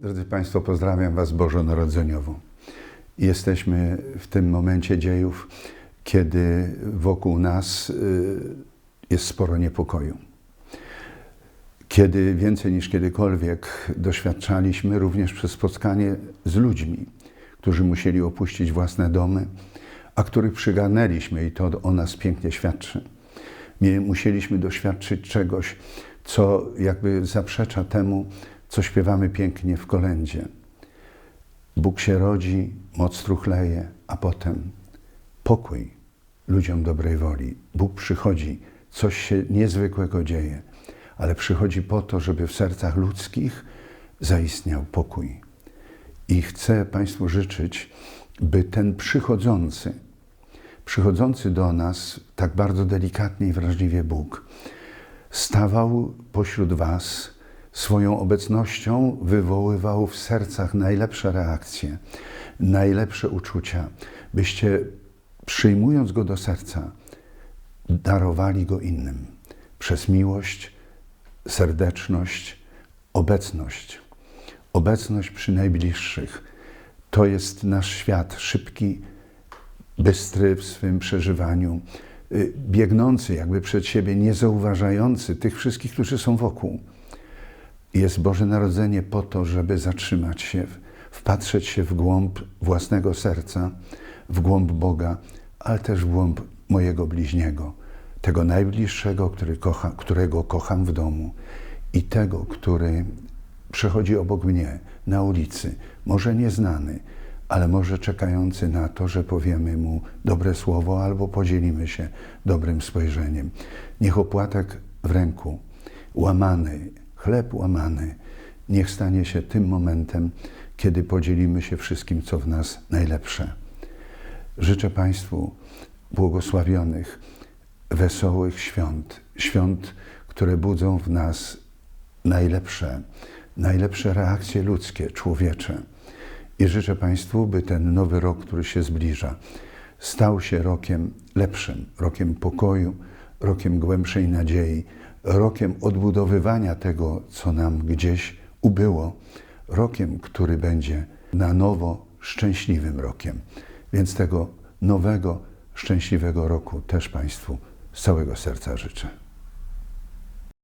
Drodzy Państwo, pozdrawiam Was bożonarodzeniowo. Jesteśmy w tym momencie dziejów, kiedy wokół nas y, jest sporo niepokoju. Kiedy więcej niż kiedykolwiek doświadczaliśmy również przez spotkanie z ludźmi, którzy musieli opuścić własne domy, a których przygarnęliśmy i to o nas pięknie świadczy. Musieliśmy doświadczyć czegoś, co jakby zaprzecza temu, co śpiewamy pięknie w kolędzie. Bóg się rodzi, moc truchleje, a potem pokój ludziom dobrej woli. Bóg przychodzi, coś się niezwykłego dzieje, ale przychodzi po to, żeby w sercach ludzkich zaistniał pokój. I chcę Państwu życzyć, by ten przychodzący, przychodzący do nas tak bardzo delikatnie i wrażliwie Bóg, stawał pośród Was, swoją obecnością wywoływał w sercach najlepsze reakcje, najlepsze uczucia, byście przyjmując Go do serca, darowali Go innym przez miłość, serdeczność, obecność. Obecność przy najbliższych. To jest nasz świat szybki, bystry w swym przeżywaniu, y, biegnący jakby przed siebie, niezauważający tych wszystkich, którzy są wokół. Jest Boże Narodzenie po to, żeby zatrzymać się, wpatrzeć się w głąb własnego serca, w głąb Boga, ale też w głąb mojego bliźniego, tego najbliższego, kocha, którego kocham w domu i tego, który przechodzi obok mnie na ulicy, może nieznany, ale może czekający na to, że powiemy mu dobre słowo albo podzielimy się dobrym spojrzeniem. Niech opłatek w ręku, łamany, chleb łamany, niech stanie się tym momentem, kiedy podzielimy się wszystkim, co w nas najlepsze. Życzę Państwu błogosławionych, wesołych świąt, świąt, które budzą w nas najlepsze, najlepsze reakcje ludzkie, człowiecze. I życzę Państwu, by ten nowy rok, który się zbliża, stał się rokiem lepszym, rokiem pokoju, rokiem głębszej nadziei, rokiem odbudowywania tego, co nam gdzieś ubyło, rokiem, który będzie na nowo szczęśliwym rokiem. Więc tego nowego, szczęśliwego roku też Państwu z całego serca życzę.